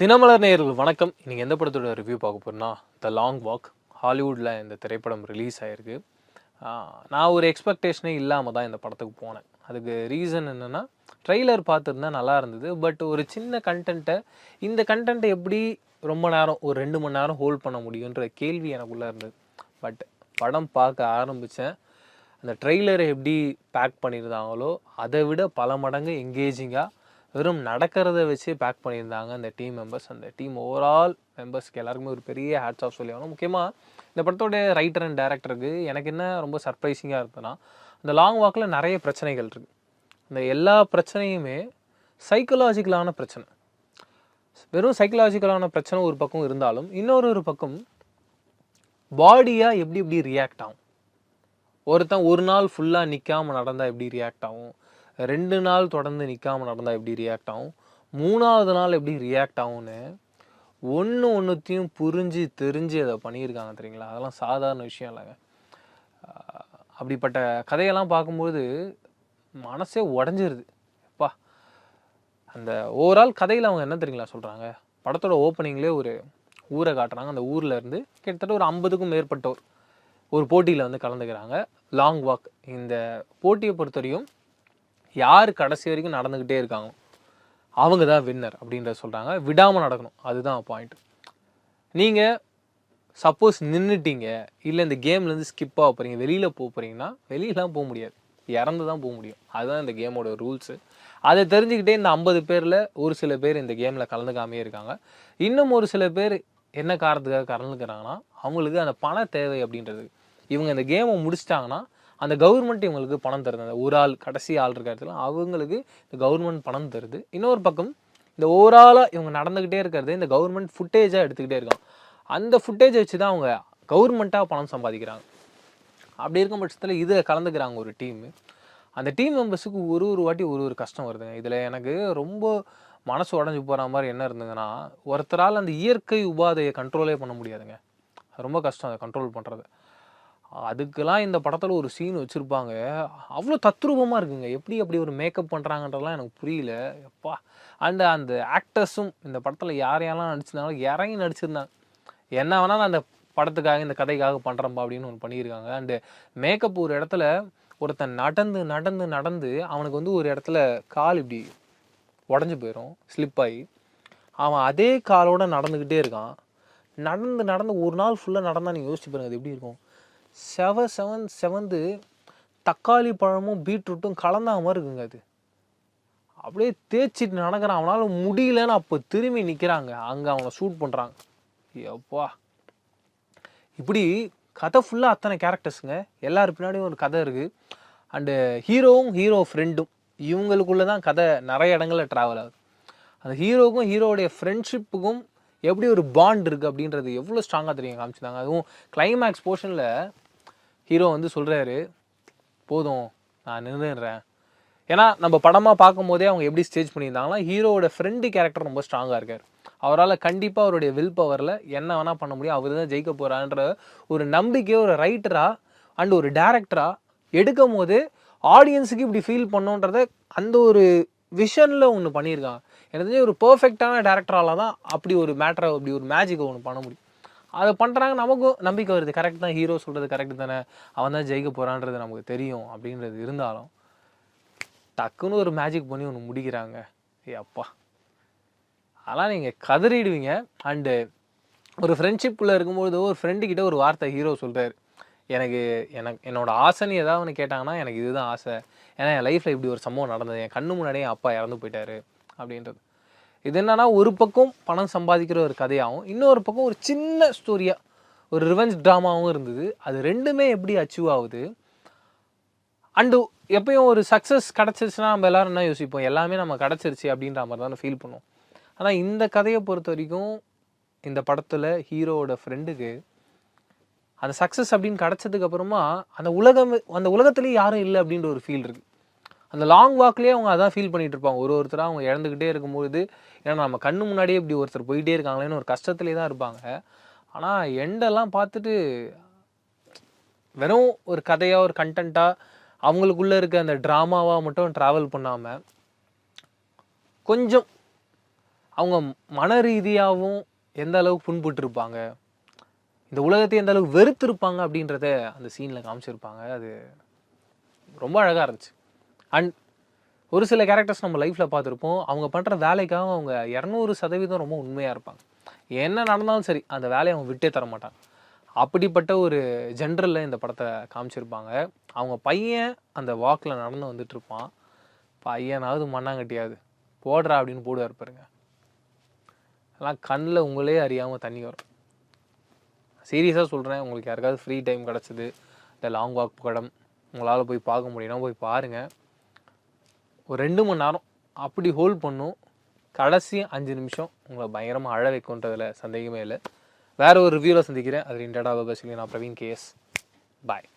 தினமலர் நேயர்கள் வணக்கம். இன்றைக்கி எந்த படத்தோட ரிவ்யூ பார்க்க போகிறோன்னா த லாங் வாக் ஹாலிவுட்டில் இந்த திரைப்படம் ரிலீஸ் ஆகிருக்கு நான் ஒரு எக்ஸ்பெக்டேஷனே இல்லாமல் தான் இந்த படத்துக்கு போனேன். அதுக்கு ரீசன் என்னென்னா ட்ரெய்லர் பார்த்துருந்தா நல்லா இருந்தது. பட் ஒரு சின்ன கண்டென்ட்டை இந்த கண்டென்ட்டை எப்படி ரொம்ப நேரம் ஒரு ரெண்டு மணி நேரம் ஹோல்ட் பண்ண முடியுன்ற கேள்வி எனக்குள்ளே இருந்தது. பட் படம் பார்க்க ஆரம்பித்தேன் அந்த ட்ரெய்லரை எப்படி பேக் பண்ணியிருந்தாங்களோ அதை விட பல மடங்கு எங்கேஜிங்காக வெறும் நடக்கிறத வச்சு பேக் பண்ணியிருந்தாங்க அந்த டீம் மெம்பர்ஸ் அந்த டீம் ஓவரால் மெம்பர்ஸ்க்கு எல்லாருக்குமே ஒரு பெரிய ஹேட்ஸ் ஆஃப் சொல்லி ஆகணும் முக்கியமாக இந்த படத்தோடைய ரைட்டர் அண்ட் டேரக்டருக்கு எனக்கு என்ன ரொம்ப சர்ப்ரைசிங்காக இருந்ததுன்னா அந்த லாங் வாக்கில் நிறைய பிரச்சனைகள் இருக்குது இந்த எல்லா பிரச்சனையுமே சைக்கலாஜிக்கலான பிரச்சனை. வெறும் சைக்கலாஜிக்கலான பிரச்சனை ஒரு பக்கம் இருந்தாலும் இன்னொரு ஒரு பக்கம் பாடியாக எப்படி எப்படி ரியாக்ட் ஆகும். ஒருத்தன் ஒரு நாள் ஃபுல்லாக நிற்காம நடந்தால் எப்படி ரியாக்ட் ஆகும்? ரெண்டு நாள் தொடர்ந்து நிற்காம நடந்தால் எப்படி ரியாக்ட் ஆகும்? மூணாவது நாள் எப்படி ரியாக்ட் ஆகும்னு ஒன்று ஒன்றுத்தையும் புரிஞ்சு தெரிஞ்சு அதை பண்ணியிருக்காங்க தெரியுங்களா? அதெல்லாம் சாதாரண விஷயம் இல்லைங்க. அப்படிப்பட்ட கதையெல்லாம் பார்க்கும்போது மனசே உடஞ்சிருது. எப்பா அந்த ஓவரால் கதையில் அவங்க என்ன தெரியுங்களா சொல்கிறாங்க படத்தோட ஓப்பனிங்லேயே ஒரு ஊரை காட்டுறாங்க. அந்த ஊரில் இருந்து கிட்டத்தட்ட ஒரு ஐம்பதுக்கும் மேற்பட்டோர் ஒரு போட்டியில் வந்து கலந்துக்கிறாங்க. லாங் வாக் இந்த போட்டியை பொறுத்தவரையும் யார் கடைசி வரைக்கும் நடந்துக்கிட்டே இருக்காங்க? அவங்க தான் வின்னர் அப்படின்றத சொல்கிறாங்க விடாமல் நடக்கணும். அதுதான் பாயிண்ட் நீங்கள் சப்போஸ் நின்றுட்டீங்க இல்லை இந்த கேம்லேருந்து ஸ்கிப் ஆக போகிறீங்க வெளியில் போக போகிறீங்கன்னா வெளியெலாம் போக முடியாது. இறந்து தான் போக முடியும். அதுதான் இந்த கேமோட ரூல்ஸு அதை தெரிஞ்சுக்கிட்டே இந்த ஐம்பது பேரில் ஒரு சில பேர் இந்த கேமில் கலந்துக்காமே இருக்காங்க. இன்னும் ஒரு சில பேர் என்ன காரணத்துக்காக கலந்துக்கிறாங்கன்னா அவங்களுக்கு அந்த பண தேவை அப்படின்றது. இவங்க இந்த கேமை முடிச்சிட்டாங்கன்னா அந்த கவர்மெண்ட் இவங்களுக்கு பணம் தருது. அந்த ஒரு ஆள் கடைசி ஆள் இருக்கிறதுல அவங்களுக்கு இந்த கவர்மெண்ட் பணம் தருது. இன்னொரு பக்கம் இந்த ஓவராலாக இவங்க நடந்துக்கிட்டே இருக்கிறது இந்த கவர்மெண்ட் ஃபுட்டேஜாக எடுத்துக்கிட்டே இருக்கோம் அந்த ஃபுட்டேஜை வச்சு தான் அவங்க கவர்மெண்ட்டாக பணம் சம்பாதிக்கிறாங்க. அப்படி இருக்கும் பட்சத்தில் இதை கலந்துக்கிறாங்க ஒரு டீம் அந்த டீம் மெம்பர்ஸுக்கு ஒரு ஒரு வாட்டி ஒரு ஒரு கஷ்டம் வருதுங்க. இதில் எனக்கு ரொம்ப மனசு உடஞ்சி போகிற மாதிரி என்ன இருந்ததுன்னா ஒருத்தரால் அந்த இயற்கை உபாதையை கண்ட்ரோலே பண்ண முடியாதுங்க. ரொம்ப கஷ்டம் அதை கண்ட்ரோல் பண்ணுறது அதுக்கெல்லாம் இந்த படத்தில் ஒரு சீன் வச்சுருப்பாங்க. அவ்வளோ தத்ரூபமாக இருக்குங்க. எப்படி அப்படி ஒரு மேக்கப் பண்ணுறாங்கன்றலாம் எனக்கு புரியல. எப்பா அண்ட் அந்த ஆக்டர்ஸும் இந்த படத்தில் யார் யாரெல்லாம் நடிச்சிருந்தாங்களோ இறங்கி நடிச்சிருந்தாங்க. என்ன வேணாலும் அந்த படத்துக்காக இந்த கதைக்காக பண்ணுறம்பா அப்படின்னு ஒன்று பண்ணியிருக்காங்க. அண்டு மேக்கப் ஒரு இடத்துல ஒருத்தன் நடந்து நடந்து நடந்து அவனுக்கு வந்து ஒரு இடத்துல கால் இப்படி உடஞ்சி போயிடும் ஸ்லிப் ஆகி அவன் அதே காலோடு நடந்துக்கிட்டே இருக்கான். நடந்து நடந்து ஒரு நாள் ஃபுல்லாக நடந்தால் நீங்கள் யோசிச்சு பாருங்க. அது எப்படி இருக்கும்? செவ செவன் செவந்து தக்காளி பழமும் பீட்ரூட்டும் கலந்தா மாதிரி இருக்குங்க அது. அப்படியே தேய்ச்சிட்டு நடக்கிறான். அவனால் முடியலன்னு அப்போ திரும்பி நிற்கிறாங்க அங்கே அவனை ஷூட் பண்ணுறாங்க எப்பா. இப்படி கதை ஃபுல்லாக அத்தனை கேரக்டர்ஸுங்க எல்லார் பின்னாடியும் ஒரு கதை இருக்குது அண்டு ஹீரோவும் ஹீரோ ஃப்ரெண்டும் இவங்களுக்குள்ளே தான் கதை நிறைய இடங்களில் ட்ராவல் ஆகுது. அந்த ஹீரோவுக்கும் ஹீரோவுடைய ஃப்ரெண்ட்ஷிப்புக்கும் எப்படி ஒரு பாண்ட் இருக்குது அப்படின்றது எவ்வளோ ஸ்ட்ராங்காக தெரியும் காமிச்சிருந்தாங்க. அதுவும் கிளைமேக்ஸ் போர்ஷனில் ஹீரோ வந்து சொல்கிறாரு போதும் நான் நின்றுடுறேன் ஏன்னா நம்ம படமாக பார்க்கும்போதே அவங்க எப்படி ஸ்டேஜ் பண்ணியிருந்தாங்கன்னா ஹீரோவோட ஃப்ரெண்டு கேரக்டர் ரொம்ப ஸ்ட்ராங்காக இருக்கார். அவரால் கண்டிப்பாக அவருடைய வில் பவரில் என்ன வேணால் பண்ண முடியும் அவர் தான் ஜெயிக்க போகிறான்ற ஒரு நம்பிக்கையை ஒரு ரைட்டராக அண்ட் ஒரு டேரக்டராக எடுக்கும் போது ஆடியன்ஸுக்கு இப்படி ஃபீல் பண்ணுன்றத அந்த ஒரு விஷனில் ஒன்று பண்ணியிருக்காங்க. எனக்கு ஒரு பர்ஃபெக்டான டேரக்டரால் தான் அப்படி ஒரு மேட்டரை அப்படி ஒரு மேஜிக்கை ஒன்று பண்ண முடியும். அதை பண்ணுறாங்க நமக்கும் நம்பிக்கை வருது. கரெக்ட் தான் ஹீரோ சொல்கிறது கரெக்ட் தானே. அவன் தான் ஜெயிக்க போகிறான்றது நமக்கு தெரியும் அப்படின்றது இருந்தாலும் டக்குன்னு ஒரு மேஜிக் பண்ணி ஒன்று முடிக்கிறாங்க. ஏ அப்பா. அதெல்லாம் நீங்கள் கதறிடுவீங்க. அண்டு ஒரு ஃப்ரெண்ட்ஷிப்பில் இருக்கும்பொழுது ஒரு ஃப்ரெண்டுக்கிட்ட ஒரு வார்த்தை ஹீரோ சொல்கிறார் எனக்கு எனக்கு என்னோடய ஆசைன்னு ஏதாவது ஒன்று கேட்டாங்கன்னா எனக்கு இதுதான் ஆசை. ஏன்னா என் லைஃப்பில் இப்படி ஒரு சம்பவம் நடந்தது. என் கண்ணு முன்னாடியே என் அப்பா இறந்து போயிட்டாரு. அப்படின்றது. இது என்னன்னா ஒரு பக்கம் பணம் சம்பாதிக்கிற ஒரு கதையாகவும் இன்னொரு பக்கம் ஒரு சின்ன ஸ்டோரியாக ஒரு ரிவெஞ்ச் ட்ராமாவும் இருந்தது. அது ரெண்டுமே எப்படி அச்சீவ் ஆகுது? அண்டு எப்பயும் ஒரு சக்ஸஸ் கிடச்சிருச்சுன்னா நம்ம எல்லோரும் என்ன யோசிப்போம்? எல்லாமே நம்ம கிடச்சிருச்சு அப்படின்ற மாதிரி தான் ஃபீல் பண்ணுவோம். ஆனால் இந்த கதையை பொறுத்த வரைக்கும் இந்த படத்தில் ஹீரோவோட ஃப்ரெண்டுக்கு அந்த சக்ஸஸ் அப்படின்னு கிடச்சதுக்கப்புறமா அந்த உலகம் அந்த உலகத்துலேயே யாரும் இல்லை அப்படின்ற ஒரு ஃபீல் இருக்குது அந்த லாங் வாக்லேயே அவங்க அதான் ஃபீல் பண்ணிட்டு இருப்பாங்க. ஒரு ஒருத்தராக அவங்க இழந்துக்கிட்டே இருக்கும்போது ஏன்னா நம்ம கண்ணு முன்னாடியே இப்படி ஒருத்தர் போயிட்டே இருக்காங்களேன்னு ஒரு கஷ்டத்துலேயே தான் இருப்பாங்க. ஆனால் எண்டெல்லாம் பார்த்துட்டு வெறும் ஒரு கதையாக ஒரு கண்டென்ட்டாக அவங்களுக்குள்ளே இருக்க அந்த ட்ராமாவாக மட்டும் ட்ராவல் பண்ணாமல் கொஞ்சம் அவங்க மன ரீதியாகவும் எந்த அளவுக்கு புண்பட்டுருப்பாங்க இந்த உலகத்தை எந்த அளவுக்கு வெறுத்திருப்பாங்க அப்படின்றத அந்த சீனில் காமிச்சிருப்பாங்க. அது ரொம்ப அழகாக இருந்துச்சு. அண்ட் ஒரு சில கேரக்டர்ஸ் நம்ம லைஃப்பில் பார்த்துருப்போம். அவங்க பண்ணுற வேலைக்காக அவங்க இரநூறு சதவீதம் ரொம்ப உண்மையாக இருப்பாங்க. என்ன நடந்தாலும் சரி அந்த வேலையை அவங்க விட்டே தர மாட்டாங்க. அப்படிப்பட்ட ஒரு ஜென்ரலில் இந்த படத்தை காமிச்சிருப்பாங்க. அவங்க பையன் அந்த வாக்கில் நடந்து வந்துட்டு இருப்பான். பையனாவது மண்ணாங்கட்டியாவது போடுறா அப்படின்னு போடுவார் பாருங்க. அதெல்லாம் கண்ணில் உங்களே அறியாமல் தண்ணி வரும். சீரியஸாக சொல்கிறேன் உங்களுக்கு யாருக்காவது ஃப்ரீ டைம் கிடச்சிது இந்த லாங் வாக் படம் உங்களால் போய் பார்க்க முடியும்னா போய் பாருங்கள் ஒரு ரெண்டு மணி நேரம் அப்படி ஹோல்ட் பண்ணும் கடைசி அஞ்சு நிமிஷம் உங்களை பயங்கரமாக அழ வைக்கும்ன்றதில் சந்தேகமே இல்லை. வேறு ஒரு ரிவ்யூவில் சந்திக்கிறேன். அது ரிண்டடாக பேசுகிறேன் நான் பிரவீன் கேஎஸ் பாய்